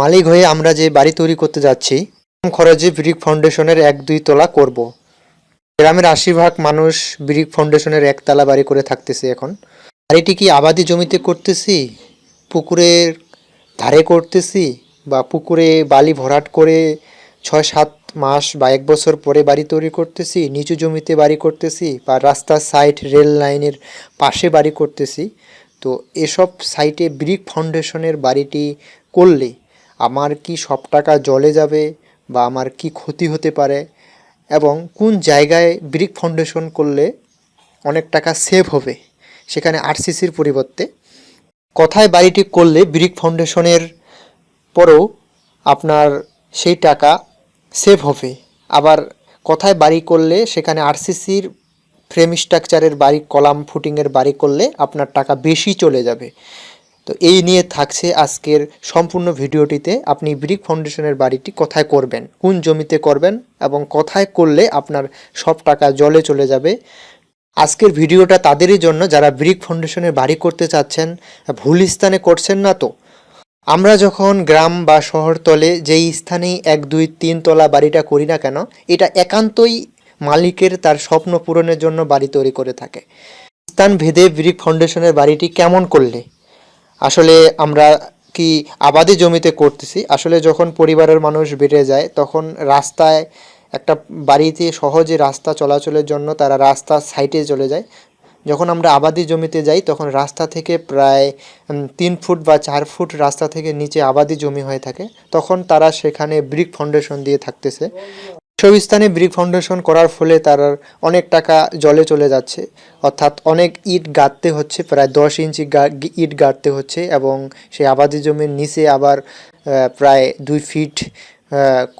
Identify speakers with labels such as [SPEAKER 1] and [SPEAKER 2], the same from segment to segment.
[SPEAKER 1] মালিক হয়ে আমরা যে বাড়ি তৈরি করতে যাচ্ছি, কম খরচে ব্রিক ফাউন্ডেশনের এক দুই তলা করব। গ্রামের আশি ভাগ মানুষ ব্রিক ফাউন্ডেশনের একতলা বাড়ি করে থাকতেছে এখন। বাড়িটি কি আবাদি জমিতে করতেছি? পুকুরের ধারে করতেছি? বা পুকুরে বালি ভরাট করে ছয় সাত মাস বা এক বছর পরে বাড়ি তৈরি করতেছি, নিচু জমিতে বাড়ি করতেছি বা রাস্তার সাইড রেল লাইনের পাশে বাড়ি করতেছি? তো এসব সাইটে ব্রিক ফাউন্ডেশনের বাড়িটি করলে আমার কি সব টাকা জলে যাবে বা আমার কি ক্ষতি হতে পারে এবং কোন জায়গায় ব্রিক ফাউন্ডেশন করলে অনেক টাকা সেভ হবে? সেখানে আরসিসির পরিবর্তে। কথায় বাড়িটি করলে ব্রিক ফাউন্ডেশনের পরেও আপনার সেই টাকা সেভ হবে? আবার কথায় বাড়ি করলে সেখানে আরসিসির ফ্রেম স্ট্রাকচারের বাড়ি কলাম ফুটিংয়ের বাড়ি করলে আপনার টাকা বেশি চলে যাবে? তো এই নিয়ে থাকছে আজকের সম্পূর্ণ ভিডিওটিতে আপনি ব্রিক ফাউন্ডেশনের বাড়িটি কোথায় করবেন, কোন জমিতে করবেন এবং কোথায় করলে আপনার সব টাকা জলে চলে যাবে। আজকের ভিডিওটা তাদেরই জন্য যারা ব্রিক ফাউন্ডেশনের বাড়ি করতে চাচ্ছেন, ভুল স্থানে করছেন না তো। আমরা যখন গ্রাম বা শহরতলে যেই স্থানেই এক, দুই, তিন তলা বাড়িটা করি না কেন, এটা একান্তই মালিকের তার স্বপ্ন পূরণের জন্য বাড়ি তৈরি করে থাকে। স্থান ভেদে ব্রিক ফাউন্ডেশনের বাড়িটি কেমন করলে? আসলে আমরা কি আবাদি জমিতে করতেছি? আসলে যখন পরিবারের মানুষ বেড়ে যায়, তখন রাস্তায় একটা বাড়িতে সহজে রাস্তা চলাচলের জন্য তারা রাস্তার সাইডে চলে যায়। যখন আমরা আবাদি জমিতে যাই, তখন রাস্তা থেকে প্রায় তিন ফুট বা চার ফুট রাস্তা থেকে নিচে আবাদি জমি হয়ে থাকে। তখন তারা সেখানে ব্রিক ফাউন্ডেশন দিয়ে থাকতেছে। সব স্থানে ব্রিক ফাউন্ডেশন করার ফলে তার অনেক টাকা জলে চলে যাচ্ছে। অর্থাৎ অনেক ইট গাঁথতে হচ্ছে, প্রায় দশ ইঞ্চি ইট গাঁথতে হচ্ছে এবং সেই আবাদি জমির নিচে আবার প্রায় দুই ফিট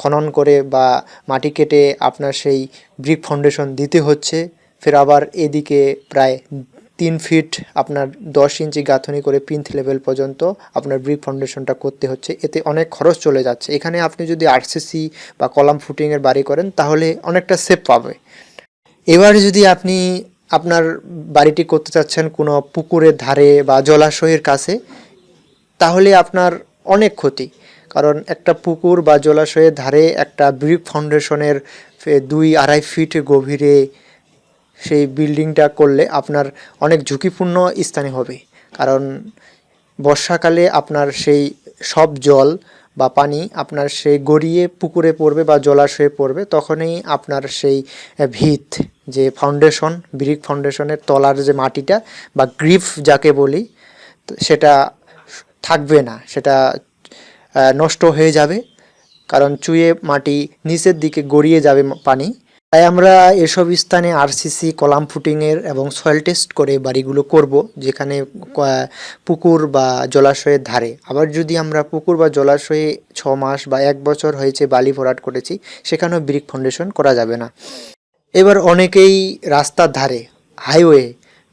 [SPEAKER 1] খনন করে বা মাটি কেটে আপনার সেই ব্রিক ফাউন্ডেশন দিতে হচ্ছে। ফের আবার এদিকে প্রায় তিন ফিট আপনার দশ ইঞ্চি গাঁথনি করে পিন্থ লেভেল পর্যন্ত আপনার ব্রিক ফাউন্ডেশনটা করতে হচ্ছে। এতে অনেক খরচ চলে যাচ্ছে। এখানে আপনি যদি আরসিসি বা কলাম ফুটিংয়ের বাড়ি করেন, তাহলে অনেকটা সেভ পাবে। এবার যদি আপনি আপনার বাড়িটি করতে চাচ্ছেন কোনো পুকুরের ধারে বা জলাশয়ের কাছে, তাহলে আপনার অনেক ক্ষতি। কারণ একটা পুকুর বা জলাশয়ের ধারে একটা ব্রিক ফাউন্ডেশনের দুই আড়াই ফিট গভীরে সেই বিল্ডিংটা করলে আপনার অনেক ঝুঁকিপূর্ণ স্থানে হবে। কারণ বর্ষাকালে আপনার সেই সব জল বা পানি আপনার সেই গড়িয়ে পুকুরে পড়বে বা জলাশয়ে পড়বে, তখনই আপনার সেই ভিত, যে ফাউন্ডেশন ব্রিক ফাউন্ডেশনের তলার যে মাটিটা বা গ্রিফ যাকে বলি সেটা থাকবে না, সেটা নষ্ট হয়ে যাবে। কারণ চুয়ে মাটি নিচের দিকে গড়িয়ে যাবে পানি তাই আমরা এসব স্থানে আরসিসি কলাম ফুটিংয়ের এবং সয়েল টেস্ট করে বাড়িগুলো করব, যেখানে পুকুর বা জলাশয়ের ধারে। আবার যদি আমরা পুকুর বা জলাশয়ে ছ মাস বা এক বছর হয়েছে বালি ভরাট করেছি, সেখানেও ব্রিক ফাউন্ডেশন করা যাবে না। এবার অনেকেই রাস্তার ধারে, হাইওয়ে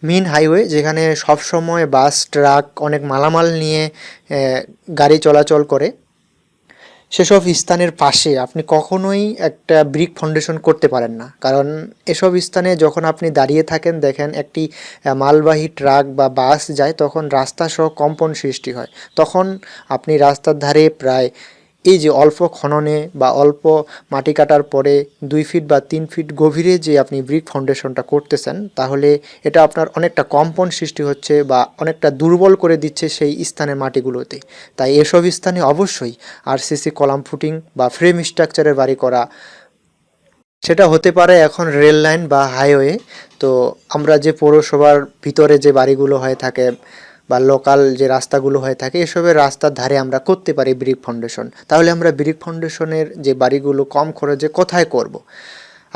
[SPEAKER 1] মেন হাইওয়ে, যেখানে সব সময় বাস, ট্রাক অনেক মালামাল নিয়ে গাড়ি চলাচল করে। সেসব স্থানের পাশে আপনি কখনোই একটা ব্রিক ফাউন্ডেশন করতে পারেন না। কারণ এসব স্থানে যখন আপনি দাঁড়িয়ে থাকেন, দেখেন একটি মালবাহী ট্রাক বা বাস যায়, তখন রাস্তা সহ কম্পন সৃষ্টি হয়। তখন আপনি রাস্তার ধারে প্রায় এই যে অল্প খননে বা অল্প মাটি কাটার পরে দুই ফিট বা তিন ফিট গভীরে যে আপনি ব্রিক ফাউন্ডেশনটা করতেছেন, তাহলে এটা আপনার অনেকটা কম্পন সৃষ্টি হচ্ছে বা অনেকটা দুর্বল করে দিচ্ছে সেই স্থানের মাটিগুলোতে। তাই এসব স্থানে অবশ্যই আরসিসি কলাম ফুটিং বা ফ্রেম স্ট্রাকচারের বাড়ি করা, সেটা হতে পারে এখন রেল লাইন বা হাইওয়ে তো আমরা যে পৌরসভার ভিতরে যে বাড়িগুলো হয়ে থাকে বা লোকাল যে রাস্তাগুলো হয়ে থাকে, এসবের রাস্তার ধারে আমরা করতে পারি ব্রিক ফাউন্ডেশন তাহলে আমরা ব্রিক ফাউন্ডেশনের যে বাড়িগুলো কম খরচে কোথায় করব।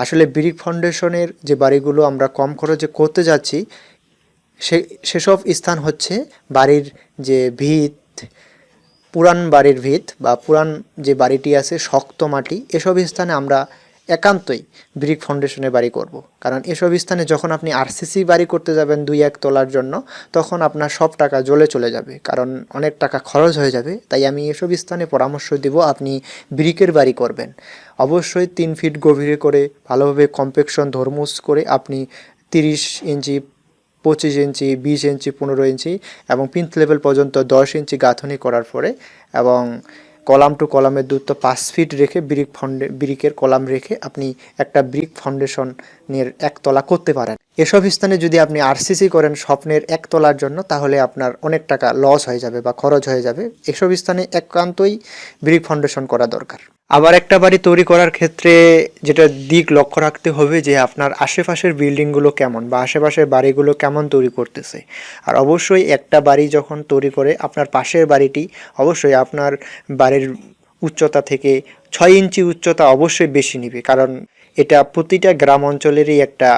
[SPEAKER 1] আসলে ব্রিক ফাউন্ডেশনের যে বাড়িগুলো আমরা কম খরচে করতে যাচ্ছি, সে, সেসব স্থান হচ্ছে বাড়ির যে ভিত, পুরান বাড়ির ভিত বা পুরান যে বাড়িটি আছে শক্ত মাটি, এসব স্থানে আমরা একান্তই ব্রিক ফাউন্ডেশনে বাড়ি করব। কারণ এসব স্থানে যখন আপনি আরসিসি বাড়ি করতে যাবেন দুই এক তোলার জন্য, তখন আপনার সব টাকা জ্বলে চলে যাবে কারণ অনেক টাকা খরচ হয়ে যাবে, তাই আমি এসব স্থানে পরামর্শ দিব আপনি ব্রিকের বাড়ি করবেন অবশ্যই তিন ফিট গভীরে করে, ভালোভাবে কম্পেকশন ধর্মুস করে আপনি তিরিশ ইঞ্চি, পঁচিশ ইঞ্চি, বিশ ইঞ্চি, পনেরো ইঞ্চি এবং পিন্থ লেভেল পর্যন্ত দশ ইঞ্চি গাঁথনি করার পরে এবং কলাম টু কলামের দূরত্ব পাঁচ ফিট রেখে ব্রিক ফাউন্ডে ব্রিকের কলাম রেখে আপনি একটা ব্রিক ফাউন্ডেশনের একতলা করতে পারেন। এসব স্থানে যদি আপনি আরসিসি করেন স্বপ্নের একতলার জন্য, তাহলে আপনার অনেক টাকা লস হয়ে যাবে বা খরচ হয়ে যাবে। এসব স্থানে একান্তই ব্রিক ফাউন্ডেশন করা দরকার। আবার একটা বাড়ি তৈরি করার ক্ষেত্রে যেটা দিক লক্ষ্য রাখতে হবে যে আপনার আশেপাশের বিল্ডিংগুলো কেমন বা আশেপাশের বাড়িগুলো কেমন তৈরি করতেছে। আর অবশ্যই একটা বাড়ি যখন তৈরি করে আপনার পাশের বাড়িটি, অবশ্যই আপনার বাড়ির উচ্চতা থেকে ছয় ইঞ্চি উচ্চতা অবশ্যই বেশি নিবে। কারণ এটা প্রতিটা গ্রাম অঞ্চলেরই একটা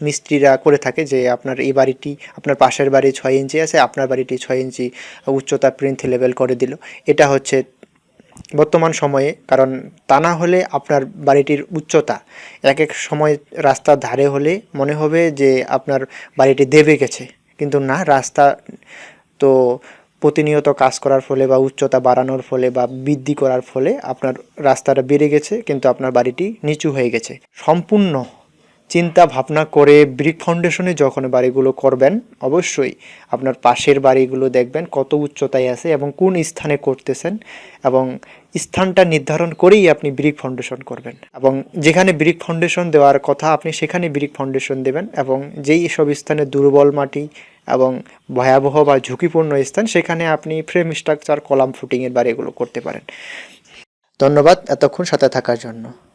[SPEAKER 1] মিস্ত্রিরা করে থাকে যে আপনার এই বাড়িটি, আপনার পাশের বাড়ি ছয় ইঞ্চি আছে, আপনার বাড়িটি ছয় ইঞ্চি উচ্চতা প্রিন্থ লেভেল করে দিল। এটা হচ্ছে বর্তমান সময়ে, কারণ তা না হলে আপনার বাড়িটির উচ্চতা, এক এক সময় রাস্তার ধারে হলে মনে হবে যে আপনার বাড়িটি দেবে গেছে। কিন্তু না, রাস্তা তো প্রতিনিয়ত কাজ করার ফলে বা উচ্চতা বাড়ানোর ফলে বা বৃদ্ধি করার ফলে আপনার রাস্তাটা বেড়ে গেছে, কিন্তু আপনার বাড়িটি নিচু হয়ে গেছে। সম্পূর্ণ চিন্তা ভাবনা করে ব্রিক ফাউন্ডেশনে যখন বাড়িগুলো করবেন, অবশ্যই আপনার পাশের বাড়িগুলো দেখবেন কত উচ্চতায় আছে এবং কোন স্থানে করতেছেন এবং স্থানটা নির্ধারণ করেই আপনি ব্রিক ফাউন্ডেশন করবেন। এবং যেখানে ব্রিক ফাউন্ডেশন দেওয়ার কথা আপনি সেখানে ব্রিক ফাউন্ডেশন দেবেন এবং যেই সব স্থানে দুর্বল মাটি এবং ভয়াবহ বা ঝুঁকিপূর্ণ স্থান, সেখানে আপনি ফ্রেম স্ট্রাকচার, কলাম ফুটিংয়ের বাড়িগুলো করতে পারেন। ধন্যবাদ এতক্ষণ সাথে থাকার জন্য।